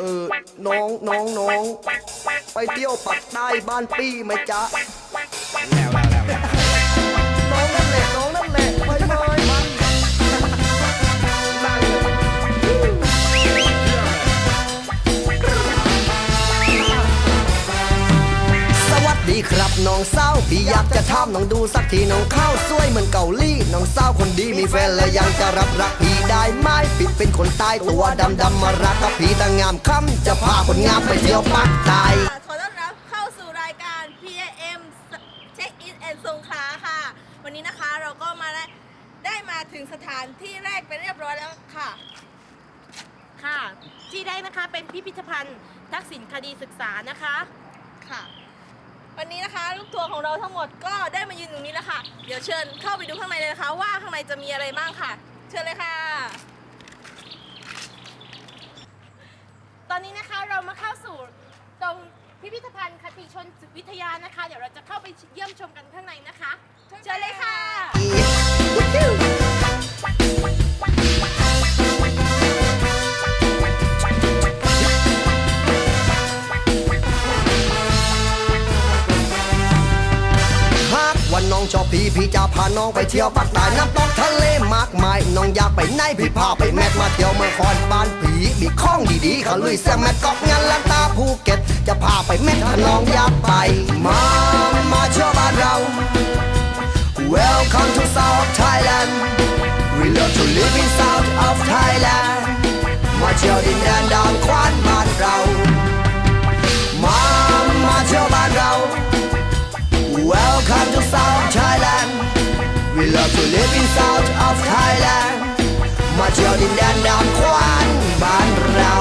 เออ น้องน้องน้อง ไปเที่ยวปักใต้บ้านปี้ไหมจ๊ะ แล้วแล้วแล้วแล้วน้องนั่นแหละ น้องนั่นแหละไปเลยมันสวัสดีครับน้องเศร้า พี่อยากจะถามน้องดูสักทีน้องเข้าวสวยเหมือนเกาหลีน้องเศร้าคนดีมีแฟนแล้วยังจะรับรักพี่ได้ไหมปิดเป็นคนใต้ตัวดำดำๆมารักกับพี่แต่งามค่ำจะพาคนงามไปเที่ยวปักใต้ขอต้อนรับเข้าสู่รายการ PIM Check In and สงขลาค่ะ วันนี้นะคะเราก็มาได้ได้มาถึงสถานที่แรกเป็นเรียบร้อยแล้วค่ะค่ะ ที่ได้นะคะเป็นพิพิธภัณฑ์ทักษิณคดีศึกษานะคะค่ะ วันนี้นะคะลูกทัวร์ของเราทั้งหมดก็ได้มายืนตรงนี้แล้วค่ะ เดี๋ยวเชิญเข้าไปดูข้างในเลยนะคะ ว่าข้างในจะมีอะไรบ้างค่ะ เชิญเลยค่ะ ตอนนี้นะคะเรามาเข้าสู่ตรงพิพิธภัณฑ์คติชนวิทยานะคะ เดี๋ยวเราจะเข้าไปเยี่ยมชมกันข้างในนะคะ เชิญเลยค่ะห ชอบพี่พี่จะพาน้องไปเที่ยวปักใต้น้ำตกทะเลมากมายน้องอยากไปไหนพี่พาไปแมทมาเที่ยวเมืองคอนบ้านผีมีของดีๆเขาลุยแซมแมทกอกงานลันตาภูเก็ต จะพาไปแมทน้องอยากไป มามาเที่ยวบ้านเรา Welcome to South Thailand We love to live in South of Thailand มาเที่ยวดินแดนดานควานบ้านเรา มามาเที่ยวบ้านเรา Welcome to South We love to live in South of Thailand มาเที่ยวดินแดนดำขวานบ้านเรา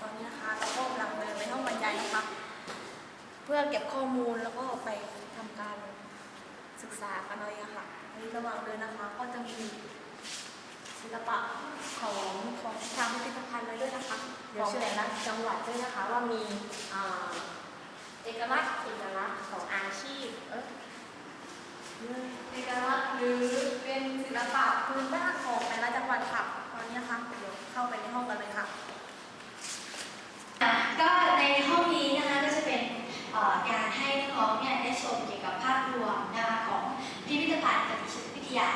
ตอนนี้นะคะเราก็กำลังเดินไปห้องบรรยายนะคะ เพื่อเก็บข้อมูลแล้วก็ไปทำการศึกษากันเลยอะค่ะในระหว่างเดินนะคะก็จะมีศิลปะของของทางพิพิธภัณฑ์เลยด้วยนะคะเดี๋ยวเชิญ แต่ละจังหวัดด้วยนะคะว่ามีอ่าเอกลักษณ์เอกลักษณ์ของอาชีพเออ เอกลักษณ์หรือเป็นศิลปะพื้นบ้านของแต่ละจังหวัดค่ะตอนนี้นะคะเดี๋ยวเข้าไปในห้องกันเลยค่ะก็ในห้องนี้นะคะก็จะเป็นการให้น้องเนี่ยได้ชมเกี่ยวกับภาพรวมนะคะของพิพิธภัณฑ์กติชวิทยา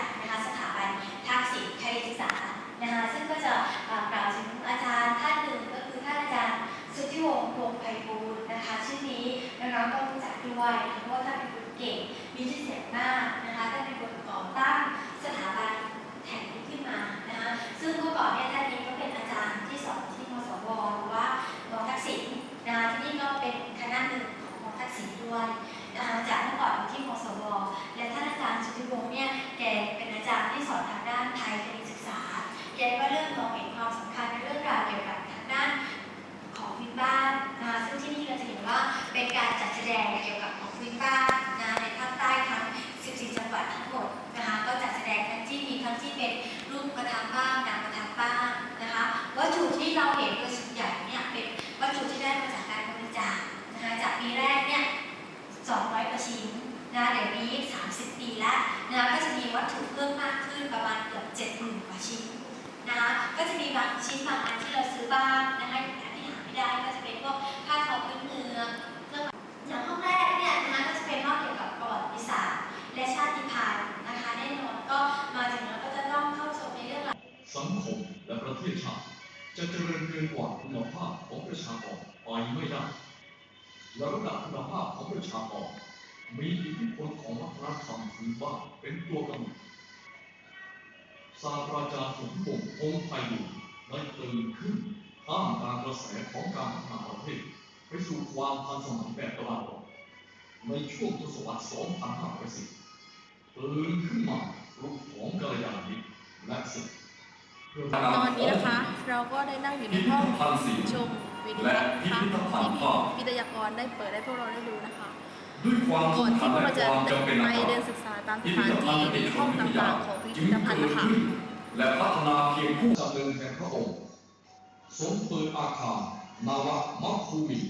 ตถุ จะเจริญเกินกว่าคุณภาพของประชากรไปไม่ได้และระดับคุณภาพของประชากรมีอิทธิพลของวัฒนธรรมพื้นบ้านเป็นตัวกำหนดศาสตราจารย์สมพงษ์องค์ไพบูลย์ได้ตื่นขึ้นท่ามกลางกระแสของการพัฒนาประเทศไปสู่ความทันสมัยแบบตะวันออกในช่วงทศวรรษ 2510ตื่นขึ้นมาลุกของกัลยาณมิตรและสิทธิ ตอนนี้นะคะ เราก็ได้นั่งอยู่ในห้องชมวิดีโอนะคะที่พิทยากรได้เปิดให้พวกเราได้ดูนะคะด้วยความก่อนที่พวกเราจะความจำเป็นไปเดินศึกษาตามสถานที่หรือห้องต่างๆของพิพิธภัณฑ์นะคะและพัฒนาเพียงผู้จำเริญแห่งพระองค์ทรงเปิดอาคารนาวะมัคคูมี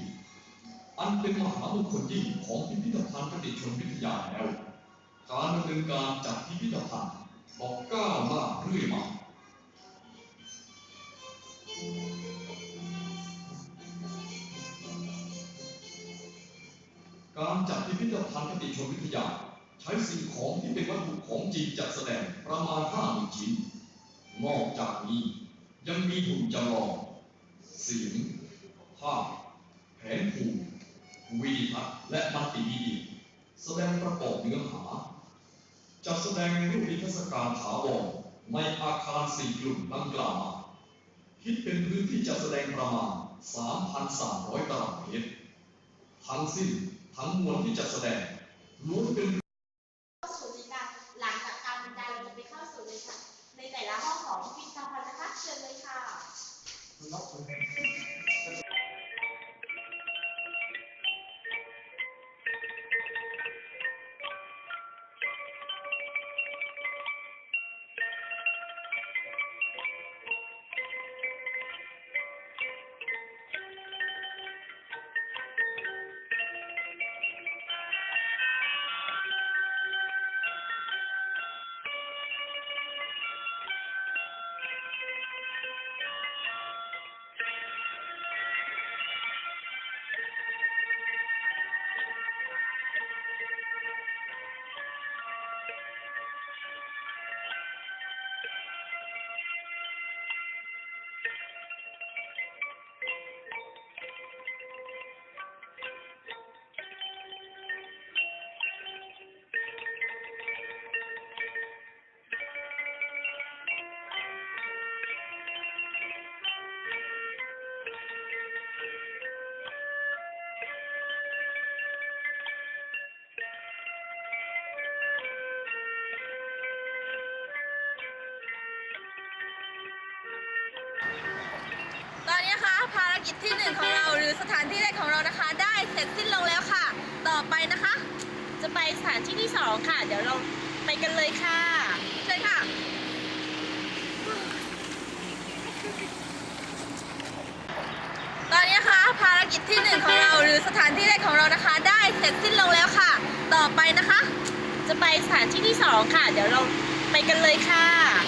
อันเป็นมหามงคลยิ่งของพิพิธภัณฑ์คติชนวิทยาแล้ว การดำเนินการจัดพิพิธภัณฑ์บอกก้าวหน้าเรื่อยมา การจัดพิพิธภัณฑ์คติชนวิทยา ใช้สิ่งของที่เป็นวัตถุของจริงจัดแสดงประมาณ5หมื่นชิ้น นอกจากนี้ยังมีหุ่นจำลองเสียงภาพแผนภูมิวิดีทัศน์และมัลติมีเดียแสดงประกอบเนื้อหา จัดแสดงในรูปนิทรรศการถาวรในอาคารสี่กลุ่มดังกล่าวมา คิดเป็นพื้นที่จัดแสดงประมาณ 3,300 ตารางเมตร ทั้งสิ้นทั้งมวลที่จัดแสดงล้วนเป็นเข้าสู่ในการหลังจากการบรรยายเราจะไปเข้าสู่ในค่ะในแต่ละห้องของพิพิธภัณฑ์นะคะเชิญเลยค่ะ ภารกิจที่หนึ่งของเราหรือสถานที่แรกของเรานะคะ ได้เสร็จสิ้นลงแล้วค่ะ ต่อไปนะคะ จะไปสถานที่ที่สองค่ะ เดี๋ยวเราไปกันเลยค่ะเชิญค่ะ ตอนนี้นะคะภารกิจที่หนึ่งของเราหรือสถานที่แรกของเรานะคะ ได้เสร็จสิ้นลงแล้วค่ะ ต่อไปนะคะ จะไปสถานที่ที่สองค่ะ เดี๋ยวเราไปกันเลยค่ะเชิญค่ะ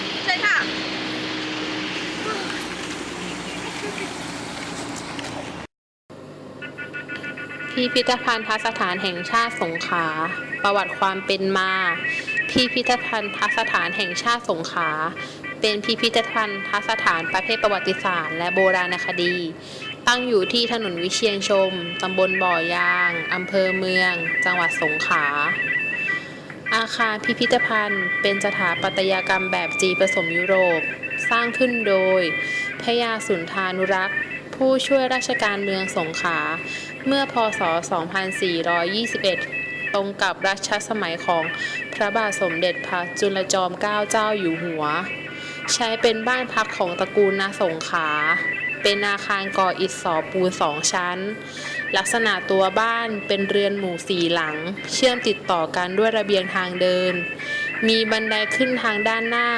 พิพิธภัณฑสถานแห่งชาติสงขลาประวัติความเป็นมา พิพิธภัณฑสถานแห่งชาติสงขลาเป็นพิพิธภัณฑสถานประเภทประวัติศาสตร์และโบราณคดี ตั้งอยู่ที่ถนนวิเชียนชม ตำบลบ่อยางอำเภอเมือง จังหวัดสงขลาอาคารพิพิธภัณฑ์ เป็นสถาปัตยกรรมแบบจีผสมยุโรป สร้างขึ้นโดยพยาสุนทานุรักษ์ ผู้ช่วยราชการเมืองสงขลา เมื่อพศ 2421 ตรงกับรัชสมัยของพระบาทสมเด็จพระจุลจอมเกล้าเจ้าอยู่หัว ใช้เป็นบ้านพักของตระกูลนาสงขา เป็นอาคารก่ออิฐสอปูนสองชั้น ลักษณะตัวบ้านเป็นเรือนหมู่สี่หลัง เชื่อมติดต่อกันด้วยระเบียงทางเดิน มีบันไดขึ้นทางด้านหน้า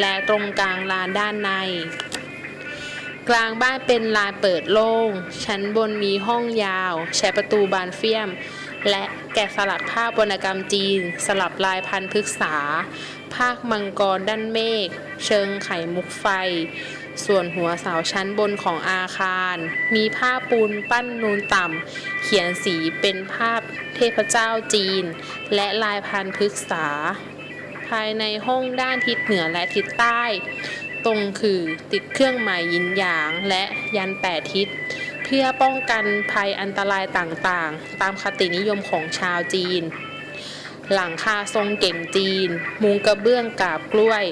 และตรงกลางลานด้านใน กลางบ้านเป็นลานเปิดโล่ง ชั้นบนมีห้องยาว ใช้ประตูบานเฟียม และแกะสลักภาพวรรณกรรมจีน สลับลายพันธุ์พฤกษา ภาคมังกรด้านเมฆ เชิงไข่มุกไฟ ส่วนหัวเสาชั้นบนของอาคาร มีผ้าปูนปั้นนูนต่ำ เขียนสีเป็นภาพเทพเจ้าจีน และลายพันธุ์พฤกษา ภายในห้องด้านทิศเหนือและทิศใต้ ตรงคือติดเครื่องหมายยินหยางและยันแปดทิศ เพื่อป้องกันภัยอันตรายต่างๆ ตามคตินิยมของชาวจีน หลังคาทรงเก่งจีน มุงกระเบื้องกาบกล้วย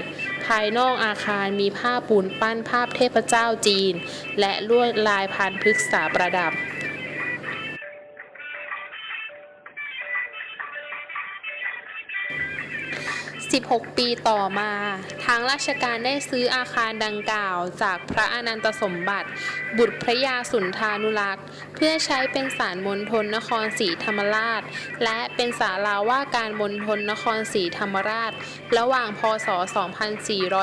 ภายนอกอาคารมีผ้าปูนปั้นภาพเทพเจ้าจีน และลวดลายพันพฤกษาประดับ 16 ปีต่อมา ทางราชการได้ซื้ออาคารดังกล่าวจากพระอนันตสมบัติ บุตรพระยาสุนทานุรักษ์ เพื่อใช้เป็นศาลมณฑลนครศรีธรรมราช และเป็นศาลาว่าการมณฑลนครศรีธรรมราช ระหว่างพศ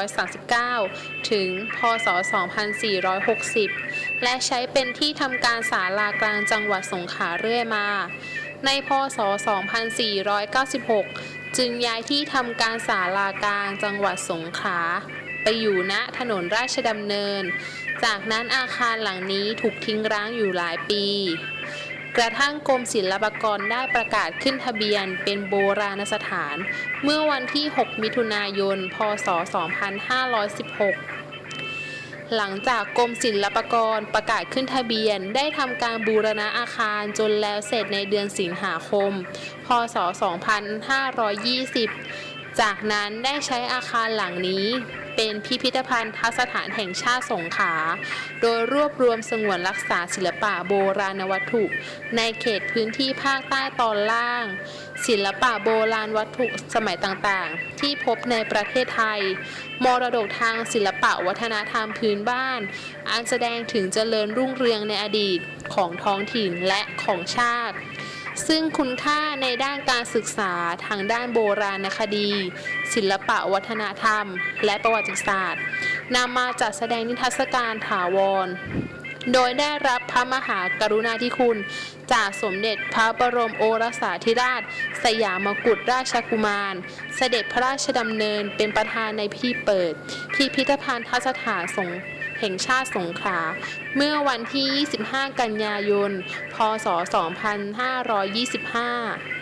2439 ถึง พศ 2460 และใช้เป็นที่ทำการศาลากลางจังหวัดสงขลาเรื่อยมา ในพศ 2496 จึงย้ายที่ทำการศาลากลางจังหวัดสงขลาไปไปอยู่ณถนนราชดำเนิน จากนั้นอาคารหลังนี้ถูกทิ้งร้างอยู่หลายปี กระทั่งกรมศิลปากรได้ประกาศขึ้นทะเบียนเป็นโบราณสถาน เมื่อวันที่ 6 มิถุนายน พศ 2516 หลังจากกรมศิลปากรประกาศขึ้นทะเบียน ได้ทำการบูรณะอาคารจนแล้วเสร็จในเดือนสิงหาคม พศ 2520 จากนั้นได้ใช้อาคารหลังนี้ เป็นพิพิธภัณฑ์ทัสถานแห่งชาติสงขลา โดยรวบรวมสงวนรักษาศิลปะโบราณวัตถุ ในเขตพื้นที่ภาคใต้ตอนล่าง ศิลปะโบราณวัตถุสมัยต่างๆ ที่พบในประเทศไทย มรดกทางศิลปะวัฒนธรรมพื้นบ้าน อันแสดงถึงเจริญรุ่งเรืองในอดีตของท้องถิ่นและของชาติ ซึ่งคุณค่าในด้านการศึกษาทางด้านโบราณคดี ศิลปะวัฒนธรรม และประวัติศาสตร์นำมาจัดแสดงนิทรรศการถาวร โดยได้รับพระมหากรุณาธิคุณ จากสมเด็จพระบรมโอรสาธิราช สยามกุฎราชกุมาร เสด็จพระราชดำเนินเป็นประธานในพิธีเปิด พิพิธภัณฑ์ทัศถานสงฆ์ แห่งชาติสงขลา เมื่อวันที่ 25 กันยายน พศ 2525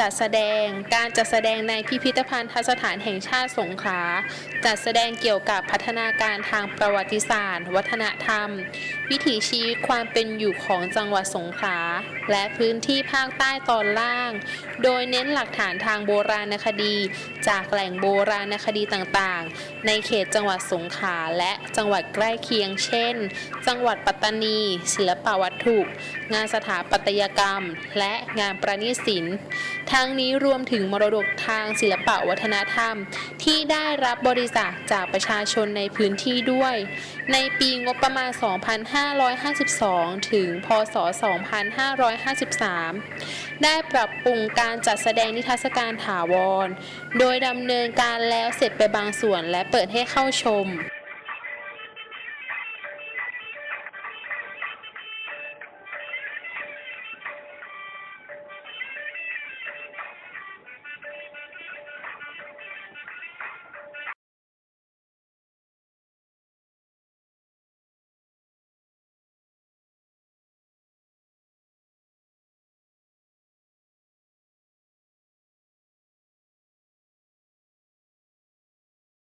จัดแสดง การจัดแสดงในพิพิธภัณฑ์ทัศถานแห่งชาติสงขลา จัดแสดงเกี่ยวกับพัฒนาการทางประวัติศาสตร์ วัฒนธรรม วิถีชีวิตความเป็นอยู่ของจังหวัดสงขลา และพื้นที่ภาคใต้ตอนล่าง โดยเน้นหลักฐานทางโบราณคดี จากแหล่งโบราณคดีต่างๆ ในเขตจังหวัดสงขลาและจังหวัดใกล้เคียง เช่น จังหวัดปัตตานี ศิลปวัตถุ งานสถาปัตยกรรม และงานประณีตศิลป์ทั้งนี้รวมถึงมรดกทางศิลปะวัฒนธรรม ที่ได้รับบริจาคจากประชาชนในพื้นที่ด้วย ในปีงบประมาณ 2552 ถึง พศ 2553 ได้ปรับปรุงการจัดแสดงนิทรรศการถาวร โดยดำเนินการแล้วเสร็จไปบางส่วนและเปิดให้เข้าชม